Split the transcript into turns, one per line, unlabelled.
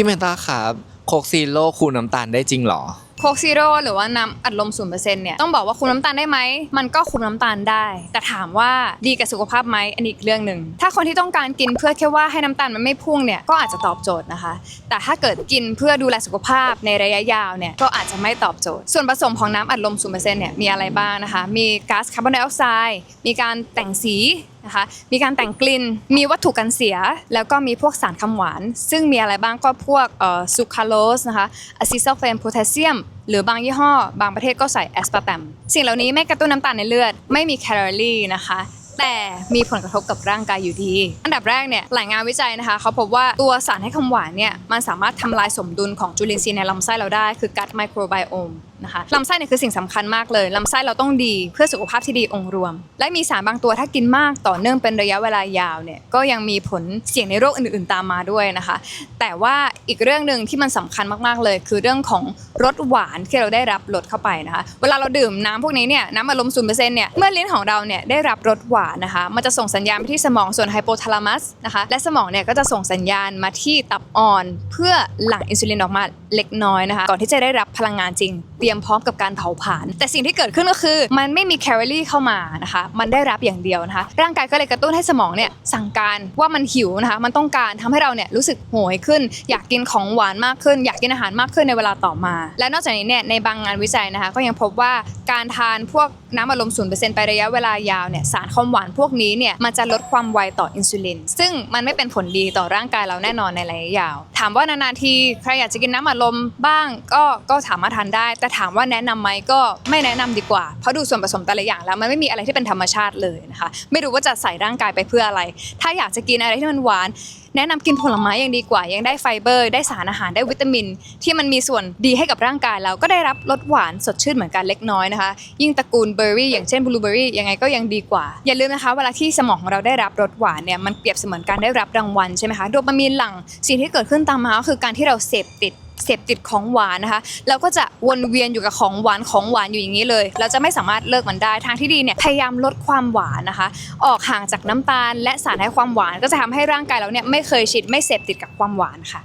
พี่เมตาครับโคกซีโร่คูณน้ำตาลได้จริงเหรอ
โคกซีโร่หรือว่าน้ำอัดลมศูนเปอร์เซ็นต์เนี่ยต้องบอกว่าคุมน้ำตาลได้ไหม มันก็คุมน้ำตาลได้ แต่ถามว่าดีกับสุขภาพไหมอันนี้อีกเรื่องหนึ่ง ถ้าคนที่ต้องการกินเพื่อแค่ว่าให้น้ำตาลมันไม่พุ่งเนี่ยก็อาจจะตอบโจทย์นะคะ แต่ถ้าเกิดกินเพื่อดูแลสุขภาพในระยะยาวเนี่ยก็อาจจะไม่ตอบโจทย์ ส่วนผสมของน้ำอัดลมศูนเปอร์เซ็นต์เนี่ยมีอะไรบ้างนะคะ มีก๊าซคาร์บอนไดออกไซด์ มีการแต่งสีนะคะมีการแต่งกลิ่น มีวัตถุกันเสีย แล้วก็มีพวกสารคำหวาน ซึ่งมีอะไรบ้างก็พวกซูคราโลสนะคะอะซิซัลเฟมโพแทสเซียม หรือบางยี่ห้อ บางประเทศก็ใส่แอสปาร์ตม สิ่งเหล่านี้ไม่กระตุ้นน้ำตาลในเลือด ไม่มีแคลอรี่นะคะแต่มีผลกระทบกับร่างกายอยู่ดี อันดับแรกเนี่ยหลายงานวิจัยนะคะเขาพบว่าตัวสารให้คำหวานเนี่ยมันสามารถทำลายสมดุลของจุลินทรีย์ในลำไส้เราได้คือ gut microbiome นะคะลำไส้เนี่ยคือสิ่งสำคัญมากเลยลำไส้เราต้องดีเพื่อสุขภาพที่ดีองค์รวม และมีสารบางตัวถ้ากินมากต่อเนื่องเป็นระยะเวลายาวเนี่ยก็ยังมีผลเสี่ยงในโรคอื่นๆตามมาด้วยนะคะ แต่ว่าอีกเรื่องหนึ่งที่มันสำคัญมากๆเลย คือเรื่องของรสหวานที่เราได้รับลดเข้าไปนะคะ เวลาเราดื่มน้ำพวกนี้เนี่ยน้ำอัดลมศูนเปอร์เซ็นต์เนี่ยเมื่อลิ้นของเราเนี่ยได้รับรสหวานนะคะ มันจะส่งสัญญาณไปที่สมองส่วนไฮโปทาลามัสนะคะและสมองเนี่ยก็จะส่งสัญญาณมาที่ตับอ่อน เพื่อหลั่งอินซูลินออกมาเล็กน้อยนะคะก่อนที่จะได้รับพลังงานจริงเตรียมพร้อมกับการเผาผลาญแต่สิ่งที่เกิดขึ้นก็คือ มันไม่มีแคลอรี่เข้ามานะคะมันได้รับอย่างเดียวนะคะ ร่างกายก็เลยกระตุ้นให้สมองเนี่ยสั่งการว่ามันหิวนะคะ มันต้องการทำให้เราเนี่ยรู้สึกโหยขึ้น อยากกินของหวานมากขึ้น อยากกินอาหารมากขึ้นในเวลาต่อมา และนอกจากนี้เนี่ยในบางงานวิจัยนะคะ ก็ยังพบว่าการทานพวกน้ำอัดลมศูนย์เปอร์เซ็นต์ไประยะเวลายาวเนี่ยสารความหวานพวกนี้เนี่ยมันจะลดความไวต่ออินซูลิน ซึ่งมันไม่เป็นผลดีต่อร่างกายเราแน่นอนในระยะยาว ถามว่านานๆทีใครอยากจะกินน้ำอัดลมบ้างก็ก็สามารถทานได้แต่ถามว่าแนะนำไหมก็ไม่แนะนำดีกว่า เพราะดูส่วนผสมแต่ละอย่างแล้วมันไม่มีอะไรที่เป็นธรรมชาติเลยนะคะ ไม่รู้ว่าจะใส่ร่างกายไปเพื่ออะไร ถ้าอยากจะกินอะไรที่มันหวาน แนะนำกินผลไม้ยังดีกว่า ยังได้ไฟเบอร์ ได้สารอาหารได้วิตามิน ที่มันมีส่วนดีให้กับร่างกายเราก็ได้รับรสหวานสดชื่นเหมือนกันเล็กน้อยนะคะ ยิ่งตระกูลเบอร์รี่อย่างเช่นบลูเบอร์รี่ยังไงก็ยังดีกว่า อย่าลืมนะคะ เวลาที่สมองของเราได้รับรสหวานเนี่ยมันเปรียบเสมือนการได้รับรางวัลใช่ไหมคะโดปามีนหลั่งสิ่งที่เกิดขึ้นตามมาก็คือการที่เราเสพติด เสพติดของหวานนะคะ เราก็จะวนเวียนอยู่กับของหวานของหวานอยู่อย่างนี้เลย เราจะไม่สามารถเลิกมันได้ทางที่ดีเนี่ยพยายามลดความหวานนะคะ ออกห่างจากน้ำตาล และสารให้ความหวานก็จะทำให้ร่างกายเราเนี่ยไม่เคยชินไม่เสพติดกับความหวานค่ะ